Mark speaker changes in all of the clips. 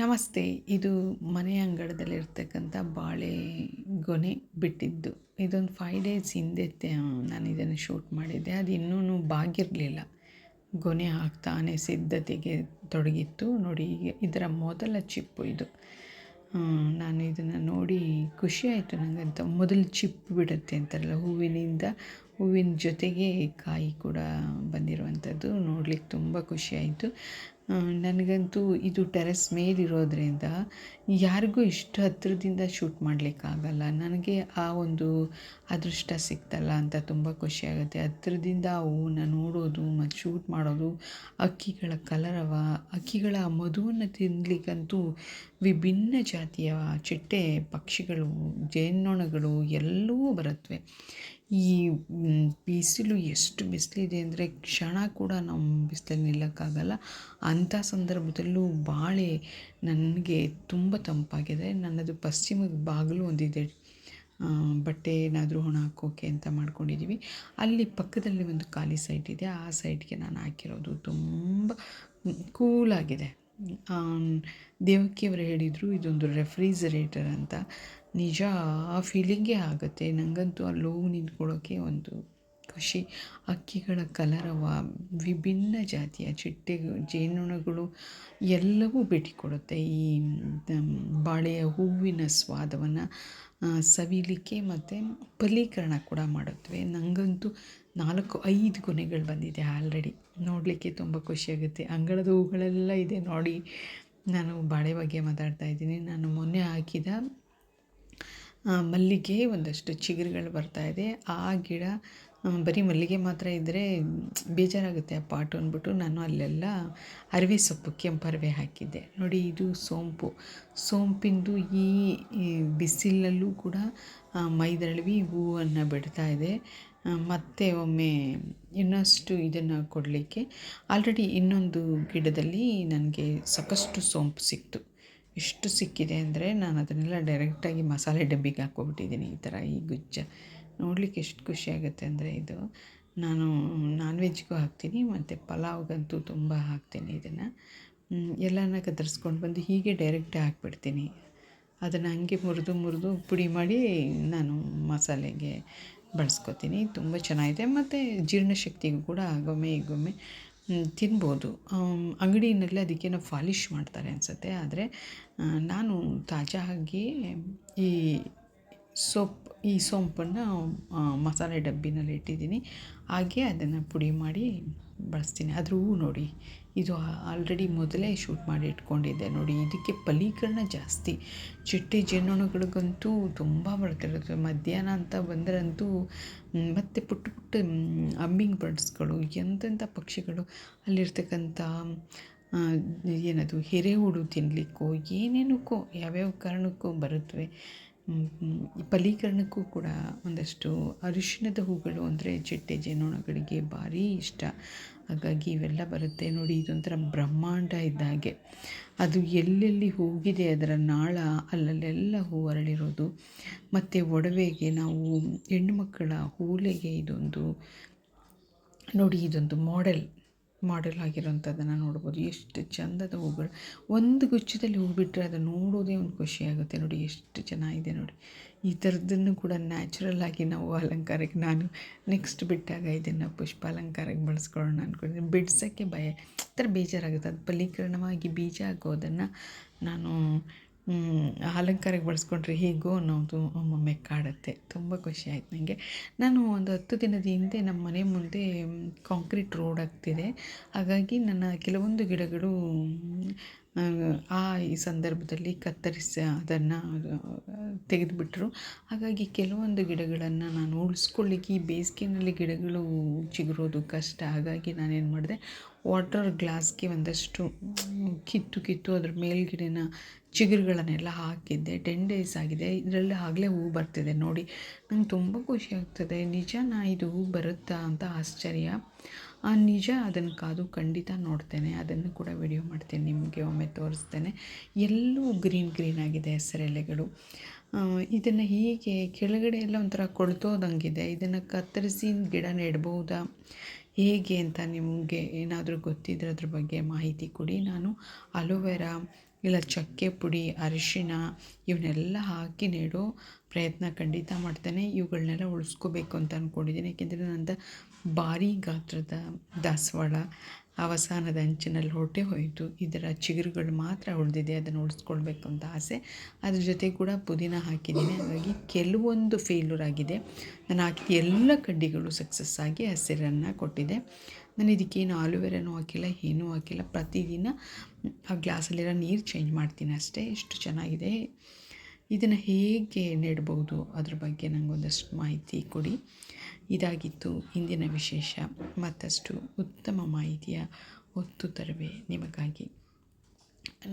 Speaker 1: ನಮಸ್ತೆ, ಇದು ಮನೆ ಅಂಗಳದಲ್ಲಿರ್ತಕ್ಕಂಥ ಬಾಳೆ ಗೊನೆ ಬಿಟ್ಟಿದ್ದು. ಇದೊಂದು ಫೈವ್ ಡೇಸ್ ಹಿಂದೆ ನಾನು ಇದನ್ನು ಶೂಟ್ ಮಾಡಿದ್ದೆ. ಅದು ಇನ್ನೂ ಬಾಗಿರಲಿಲ್ಲ. ಗೊನೆ ಹಾಕ್ತಾನೆ ಸಿದ್ಧತೆಗೆ ತೊಡಗಿತ್ತು. ನೋಡಿ, ಈಗ ಇದರ ಮೊದಲ ಚಿಪ್ಪು ಇದು. ನಾನು ಇದನ್ನು ನೋಡಿ ಖುಷಿ ಆಯಿತು. ನನಗಂತ ಮೊದಲು ಚಿಪ್ಪು ಬಿಡುತ್ತೆ ಅಂತಾರಲ್ಲ, ಹೂವಿನಿಂದ ಹೂವಿನ ಜೊತೆಗೆ ಕಾಯಿ ಕೂಡ ಬಂದಿರುವಂಥದ್ದು. ನೋಡ್ಲಿಕ್ಕೆ ತುಂಬ ಖುಷಿಯಾಯಿತು. ನನಗಂತೂ ಇದು ಟೆರೆಸ್ ಮೇಲಿರೋದ್ರಿಂದ ಯಾರಿಗೂ ಇಷ್ಟು ಹತ್ತಿರದಿಂದ ಶೂಟ್ ಮಾಡಲಿಕ್ಕಾಗಲ್ಲ. ನನಗೆ ಆ ಒಂದು ಅದೃಷ್ಟ ಸಿಕ್ತಲ್ಲ ಅಂತ ತುಂಬ ಖುಷಿಯಾಗುತ್ತೆ. ಹತ್ತಿರದಿಂದ ಆ ಹೂವನ್ನ ನೋಡೋದು ಮತ್ತು ಶೂಟ್ ಮಾಡೋದು, ಅಕ್ಕಿಗಳ ಕಲರವ, ಅಕ್ಕಿಗಳ ಮಧುವನ್ನು ತಿನ್ನಲಿಕ್ಕಂತೂ ವಿಭಿನ್ನ ಜಾತಿಯ ಚಿಟ್ಟೆ ಪಕ್ಷಿಗಳು, ಜೇನ್ನೊಣಗಳು ಎಲ್ಲವೂ ಬರುತ್ತವೆ. ಈ ಬಿಸಿಲು ಎಷ್ಟು ಬಿಸಿಲಿದೆ ಅಂದರೆ ಕ್ಷಣ ಕೂಡ ನಾವು ಬಿಸಿಲಲ್ಲಿ ನಿಲ್ಲೋಕ್ಕಾಗಲ್ಲ. ಅಂಥ ಸಂದರ್ಭದಲ್ಲೂ ಬಾಳೆ ನನಗೆ ತುಂಬ ತಂಪಾಗಿದೆ. ನನ್ನದು ಪಶ್ಚಿಮ ಬಾಗಿಲು ಒಂದಿದೆ. ಬಟ್ಟೆ ಏನಾದರೂ ಒಣ ಹಾಕೋಕೆ ಅಂತ ಮಾಡ್ಕೊಂಡಿದ್ದೀವಿ ಅಲ್ಲಿ ಪಕ್ಕದಲ್ಲಿ ಒಂದು ಖಾಲಿ ಸೈಟ್ ಇದೆ. ಆ ಸೈಟ್ಗೆ ನಾನು ಹಾಕಿರೋದು ತುಂಬ ಕೂಲಾಗಿದೆ ದೇವಕಿಯವರು ಹೇಳಿದರು, ಇದೊಂದು ರೆಫ್ರಿಜರೇಟರ್ ಅಂತ. ನಿಜ, ಆ ಫೀಲಿಂಗೇ ಆಗುತ್ತೆ. ನನಗಂತೂ ಅಲ್ಲಿ ಹೋಗಿ ನಿಂತ್ಕೊಳ್ಳೋಕ್ಕೆ ಒಂದು ಖುಷಿ. ಅಕ್ಕಿಗಳ ಕಲರವ, ವಿಭಿನ್ನ ಜಾತಿಯ ಚಿಟ್ಟೆ, ಜೇನುನೊಣಗಳು ಎಲ್ಲವೂ ಭೇಟಿ ಕೊಡುತ್ತೆ. ಈ ಬಾಳೆಯ ಹೂವಿನ ಸ್ವಾದವನ್ನು ಸವಿಲಿಕ್ಕೆ ಮತ್ತು ಫಲೀಕರಣ ಕೂಡ ಮಾಡುತ್ತವೆ. ನನಗಂತೂ ನಾಲ್ಕು, ಐದು ಕೊನೆಗಳು ಬಂದಿದೆ ಆಲ್ರೆಡಿ ನೋಡಲಿಕ್ಕೆ ತುಂಬ ಖುಷಿಯಾಗುತ್ತೆ ಅಂಗಳದ ಹೂಗಳೆಲ್ಲ ಇದೆ ನೋಡಿ. ನಾನು ಬಾಳೆ ಬಗ್ಗೆ ಮಾತಾಡ್ತಾ ಇದ್ದೀನಿ. ನಾನು ಮೊನ್ನೆ ಹಾಕಿದ ಮಲ್ಲಿಗೆ ಒಂದಷ್ಟು ಚಿಗುರುಗಳು ಇದೆ. ಆ ಗಿಡ ಬರೀ ಮಲ್ಲಿಗೆ ಮಾತ್ರ ಇದ್ದರೆ ಬೇಜಾರಾಗುತ್ತೆ ಆ ಪಾಟು ಅಂದ್ಬಿಟ್ಟು ನಾನು ಅಲ್ಲೆಲ್ಲ ಅರಿವೆ ಸೊಪ್ಪು, ಕೆಂಪು ಅರಿವೆ ಹಾಕಿದ್ದೆ. ನೋಡಿ, ಇದು ಸೋಂಪು. ಸೋಂಪಿಂದು ಈ ಬಿಸಿಲಲ್ಲೂ ಕೂಡ ಮೈದಳವಿ ಹೂವನ್ನು ಬಿಡ್ತಾ ಇದೆ. ಮತ್ತೆ ಒಮ್ಮೆ ಇನ್ನಷ್ಟು ಇದನ್ನು ಕೊಡಲಿಕ್ಕೆ. ಆಲ್ರೆಡಿ ಇನ್ನೊಂದು ಗಿಡದಲ್ಲಿ ನನಗೆ ಸಾಕಷ್ಟು ಸೋಂಪು ಸಿಕ್ತು. ಎಷ್ಟು ಸಿಕ್ಕಿದೆ ಅಂದರೆ ನಾನು ಅದನ್ನೆಲ್ಲ ಡೈರೆಕ್ಟಾಗಿ ಮಸಾಲೆ ಡಬ್ಬಿಗೆ ಹಾಕ್ಕೊಬಿಟ್ಟಿದ್ದೀನಿ ಈ ಥರ ಈ ಗುಜ್ಜ. ನೋಡಲಿಕ್ಕೆ ಎಷ್ಟು ಖುಷಿಯಾಗುತ್ತೆ ಅಂದರೆ ಇದು. ನಾನು ನಾನ್ ವೆಜ್ಗೂ ಹಾಕ್ತೀನಿ, ಮತ್ತು ಪಲಾವ್ಗಂತೂ ತುಂಬ ಹಾಕ್ತೀನಿ ಇದನ್ನು. ಎಲ್ಲನ ಕತ್ತರಿಸ್ಕೊಂಡು ಬಂದು ಹೀಗೆ ಡೈರೆಕ್ಟೇ ಹಾಕ್ಬಿಡ್ತೀನಿ. ಅದನ್ನು ಹಂಗೆ ಮುರಿದು ಮುರಿದು ಪುಡಿ ಮಾಡಿ ನಾನು ಮಸಾಲೆಗೆ ಬಳಸ್ಕೊತೀನಿ. ತುಂಬ ಚೆನ್ನಾಗಿದೆ. ಮತ್ತು ಜೀರ್ಣಶಕ್ತಿಗೂ ಕೂಡ ಆಗೊಮ್ಮೆ ಈಗೊಮ್ಮೆ ತಿನ್ಬೋದು. ಅಂಗಡಿಯಲ್ಲಿ ಅದಕ್ಕೇನೋ ಫಾಲಿಶ್ ಮಾಡ್ತಾರೆ ಅನಿಸುತ್ತೆ. ಆದರೆ ನಾನು ತಾಜಾ ಆಗಿ ಈ ಸೊಪ್ಪು ಈ ಸೋಂಪನ್ನು ಮಸಾಲೆ ಡಬ್ಬಿನಲ್ಲಿ ಇಟ್ಟಿದ್ದೀನಿ. ಹಾಗೆ ಅದನ್ನು ಪುಡಿ ಮಾಡಿ ಬಳಸ್ತೀನಿ. ಅದ್ರ ಹೂ ನೋಡಿ ಇದು ಆಲ್ರೆಡಿ ಮೊದಲೇ ಶೂಟ್ ಮಾಡಿ ಇಟ್ಕೊಂಡಿದ್ದೆ ನೋಡಿ. ಇದಕ್ಕೆ ಫಲೀಕರಣ ಜಾಸ್ತಿ. ಚಿಟ್ಟೆ ಜೇನುನೊಣಗಳಿಗಂತೂ ತುಂಬ ಬರ್ತಿರುತ್ತೆ ಮಧ್ಯಾಹ್ನ ಅಂತ ಬಂದರಂತೂ ಮತ್ತು ಪುಟ್ಟ ಪುಟ್ಟ ಅಮ್ಮಿಂಗ್ ಬರ್ಡ್ಸ್ಗಳು ಎಂತೆಂಥ ಪಕ್ಷಿಗಳು ಅಲ್ಲಿರ್ತಕ್ಕಂಥ ಏನದು ಎರೆಹುಳು ತಿನ್ನಲಿಕ್ಕೋ ಏನೇನಕ್ಕೋ, ಯಾವ್ಯಾವ ಕಾರಣಕ್ಕೋ ಬರುತ್ತವೆ. ಫಲೀಕರಣಕ್ಕೂ ಕೂಡ ಒಂದಷ್ಟು ಅರಿಶಿಣದ ಹೂಗಳು ಅಂದರೆ ಚಿಟ್ಟೆ ಜೇನುನೊಣಗಳಿಗೆ ಭಾರೀ ಇಷ್ಟ. ಹಾಗಾಗಿ ಇವೆಲ್ಲ ಬರುತ್ತೆ ನೋಡಿ, ಇದೊಂಥರ ಬ್ರಹ್ಮಾಂಡ ಇದ್ದ ಹಾಗೆ. ಅದು ಎಲ್ಲೆಲ್ಲಿ ಹೋಗಿದೆ ಅದರ ನಾಳ, ಅಲ್ಲಲ್ಲೆಲ್ಲ ಹೂ ಅರಳಿರೋದು. ಮತ್ತು ಒಡವೆಗೆ ನಾವು ಹೆಣ್ಣು ಮಕ್ಕಳ ಹೂಲೆಗೆ ಇದೊಂದು, ನೋಡಿ ಇದೊಂದು ಮಾಡೆಲ್ ಮಾಡೆಲ್ ಆಗಿರೋಂಥದ್ದನ್ನು ನೋಡ್ಬೋದು. ಎಷ್ಟು ಚಂದದ ಹೂಗಳು. ಒಂದು ಗುಚ್ಛದಲ್ಲಿ ಹೂ ಬಿಟ್ಟರೆ ಅದನ್ನು ನೋಡೋದೇ ಒಂದು ಖುಷಿಯಾಗುತ್ತೆ ನೋಡಿ, ಎಷ್ಟು ಚೆನ್ನಾಗಿದೆ ನೋಡಿ. ಈ ಥರದ್ದನ್ನು ಕೂಡ ನ್ಯಾಚುರಲ್ ಆಗಿ ನಾವು ಅಲಂಕಾರಕ್ಕೆ ನಾನು ನೆಕ್ಸ್ಟ್ ಬಿಟ್ಟಾಗ ಇದನ್ನು ಪುಷ್ಪ ಅಲಂಕಾರಕ್ಕೆ ಬಳಸ್ಕೊಳ್ಳೋಣ ಅಂದ್ಕೊಂಡಿದ್ದೀನಿ ಬಿಡ್ಸೋಕ್ಕೆ ಭಯ. ಥರ ಬೇಜಾರಾಗುತ್ತೆ. ಅದು ಫಲೀಕರಣವಾಗಿ ಬೀಜ ಹಾಕೋದನ್ನು ನಾನು ಅಲಂಕಾರಕ್ಕೆ ಬಳಸ್ಕೊಂಡ್ರೆ ಹೇಗೋ ಅನ್ನೋದು ಒಮ್ಮೊಮ್ಮೆ ಕಾಡುತ್ತೆ. ತುಂಬ ಖುಷಿ ಆಯ್ತು ನನಗೆ ನಾನು ಒಂದು ಹತ್ತು ದಿನದ ಹಿಂದೆ ನಮ್ಮ ಮನೆ ಮುಂದೆ ಕಾಂಕ್ರೀಟ್ ರೋಡ್ ಆಗ್ತಿದೆ. ಹಾಗಾಗಿ ನನ್ನ ಕೆಲವೊಂದು ಗಿಡಗಳು ಆ ಈ ಸಂದರ್ಭದಲ್ಲಿ ಕತ್ತರಿಸಿ ಅದನ್ನು ತೆಗೆದುಬಿಟ್ರು. ಹಾಗಾಗಿ ಕೆಲವೊಂದು ಗಿಡಗಳನ್ನು ನಾನು ಉಳಿಸ್ಕೊಳ್ಳಿಕ್ಕೆ ಈ ಬೇಸಿಗೆನಲ್ಲಿ ಗಿಡಗಳು ಚಿಗುರೋದು ಕಷ್ಟ. ಹಾಗಾಗಿ ನಾನೇನು ಮಾಡಿದೆ ವಾಟರ್ ಗ್ಲಾಸ್ಗೆ ಒಂದಷ್ಟು ಕಿತ್ತು ಕಿತ್ತು ಅದ್ರ ಮೇಲ್ಗಡೆನ ಚಿಗುರುಗಳನ್ನೆಲ್ಲ ಹಾಕಿದ್ದೆ. ಟೆನ್ ಡೇಸ್ ಆಗಿದೆ. ಇದರಲ್ಲಿ ಆಗಲೇ ಹೂ ಬರ್ತಿದೆ ನೋಡಿ. ನಂಗೆ ತುಂಬ ಖುಷಿ ಆಗ್ತದೆ. ನಿಜನಾ ಇದು ಹೂ ಬರುತ್ತಾ ಅಂತ ಆಶ್ಚರ್ಯ. ಆ ನಿಜ ಅದನ್ನು ಕಾದು ಖಂಡಿತ ನೋಡ್ತೇನೆ. ಅದನ್ನು ಕೂಡ ವಿಡಿಯೋ ಮಾಡ್ತೇನೆ. ನಿಮಗೆ ಒಮ್ಮೆ ತೋರಿಸ್ತೇನೆ. ಎಲ್ಲೂ ಗ್ರೀನ್ ಗ್ರೀನ್ ಆಗಿದೆ ಹೆಸರೆಲೆಗಳು. ಇದನ್ನು ಹೀಗೆ ಕೆಳಗಡೆ ಎಲ್ಲ ಒಂಥರ ಕೊಳ್ತೋದಂಗಿದೆ. ಇದನ್ನು ಕತ್ತರಿಸಿ ಗಿಡ ನೆಡ್ಬೋದಾ? ಹೇಗೆ ಅಂತ ನಿಮಗೆ ಏನಾದರೂ ಗೊತ್ತಿದ್ರೆ ಅದ್ರ ಬಗ್ಗೆ ಮಾಹಿತಿ ಕೊಡಿ. ನಾನು ಅಲೋವೆರಾ ಇಲ್ಲ ಚಕ್ಕೆ ಪುಡಿ, ಅರಿಶಿಣ ಇವನ್ನೆಲ್ಲ ಹಾಕಿ ನೆಡೋ. ಪ್ರಯತ್ನ ಖಂಡಿತ ಮಾಡ್ತೇನೆ. ಇವುಗಳನ್ನೆಲ್ಲ ಉಳಿಸ್ಕೋಬೇಕು ಅಂತ ಅಂದ್ಕೊಂಡಿದ್ದೀನಿ ಏಕೆಂದರೆ ನನ್ನದು ಭಾರಿ ಗಾತ್ರದ ದಾಸವಾಳ. ಅವಸಾನದ ಅಂಚಿನಲ್ಲಿ ಹೊರಟೇ ಹೋಯಿತು. ಇದರ ಚಿಗುರುಗಳು ಮಾತ್ರ ಉಳಿದಿದೆ. ಅದನ್ನು ಉಳಿಸ್ಕೊಳ್ಬೇಕು ಅಂತ ಆಸೆ. ಅದ್ರ ಜೊತೆ ಕೂಡ ಪುದೀನ ಹಾಕಿದ್ದೀನಿ. ಹಾಗಾಗಿ ಕೆಲವೊಂದು ಫೇಲ್ಯೂರ್ ಆಗಿದೆ. ನಾನು ಹಾಕಿದ ಎಲ್ಲ ಕಡ್ಡಿಗಳು ಸಕ್ಸಸ್ ಆಗಿ ಹಸಿರನ್ನು ಕೊಟ್ಟಿದೆ. ನಾನು ಇದಕ್ಕೇನು ಆಲೂವೆರಾನೂ ಹಾಕಿಲ್ಲ, ಏನೂ ಹಾಕಿಲ್ಲ. ಪ್ರತಿದಿನ ಆ ಗ್ಲಾಸಲ್ಲಿರೋ ನೀರು ಚೇಂಜ್ ಮಾಡ್ತೀನಿ ಅಷ್ಟೇ. ಎಷ್ಟು ಚೆನ್ನಾಗಿದೆ. ಇದನ್ನು ಹೇಗೆ ನೆಡ್ಬೋದು ಅದ್ರ ಬಗ್ಗೆ ನನಗೊಂದಷ್ಟು ಮಾಹಿತಿ ಕೊಡಿ. ಇದಾಗಿತ್ತು ಇಂದಿನ ವಿಶೇಷ. ಮತ್ತಷ್ಟು ಉತ್ತಮ ಮಾಹಿತಿಯ ಹೊತ್ತು ತರುವೆ ನಿಮಗಾಗಿ.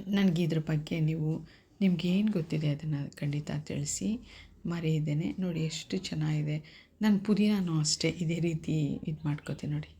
Speaker 1: ನನಗೆ ಇದ್ರ ಬಗ್ಗೆ ನೀವು, ನಿಮಗೇನು ಗೊತ್ತಿದೆ ಅದನ್ನು ಖಂಡಿತ ತಿಳಿಸಿ ಮರೆಯಿದ್ದೇನೆ ನೋಡಿ, ಎಷ್ಟು ಚೆನ್ನಾಗಿದೆ. ನಾನು ಪುದೀನಾನು ಅಷ್ಟೇ ಇದೇ ರೀತಿ ಇದು ಮಾಡ್ಕೋತೀನಿ ನೋಡಿ.